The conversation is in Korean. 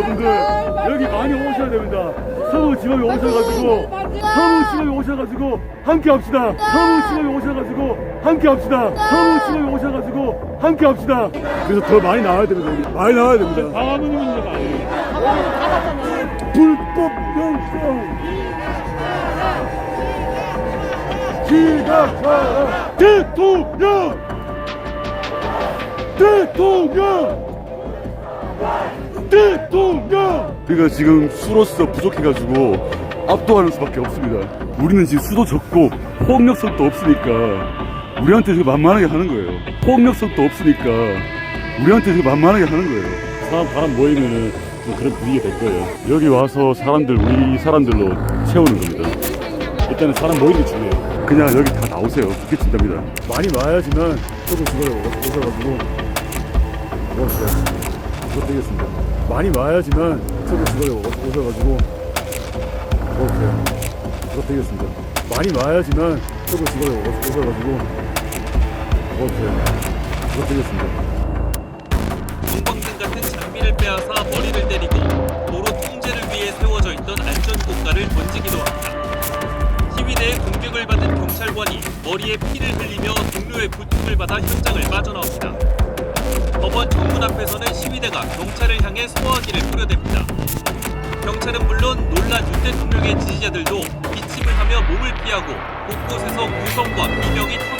여러분들 여기 많이 오셔야 됩니다. 서울 지방에 오셔가지고 서울 지방에 오셔가지고 함께 합시다. 서울 지방에 오셔가지고 함께 합시다. 서울 지방에 오셔가지고 함께 합시다. 그래서 더 많이 나와야 됩니다. 많이 나와야 됩니다. 아니에요. 불법 영장 기각하라 대통령 대통령 대통령 그러니까 지금 수로서 부족해가지고 압도하는 수밖에 없습니다. 우리는 지금 수도 적고 폭력성도 없으니까 우리한테 지금 만만하게 하는 거예요. 폭력성도 없으니까 우리한테 지금 만만하게 하는 거예요. 사람 바람 모이면은 좀 그런 분위기가 될 거예요. 여기 와서 사람들 우리 사람들로 채우는 겁니다. 일단은 사람 모이는 게 중요해요. 그냥 여기 다 나오세요. 그게 진짜입니다. 많이 와야지만 조금 그걸 오셔가지고 먹었어요 그거 되겠습니다. 많이 와야지만 조금 그걸 오셔가지고. 그거 되겠습니다. 많이 와야지만 조금 그걸 오셔가지고. 그거 되겠습니다. 공방등 같은 장비를 빼앗아 머리를 때리고 도로 통제를 위해 세워져 있던 안전고가를 던지기도 합니다. 시위대의 공격을 받은 경찰관이 머리에 피를 흘리며 동료의 부축을 받아 현장을 빠져나옵니다. 법원 정문 앞에서는 경찰을 향해 소화기를 뿌려댑니다. 경찰은 물론 놀란 윤 대통령의 지지자들도 기침을 하며 몸을 피하고 곳곳에서 구성과 비명이 터져나옵니다.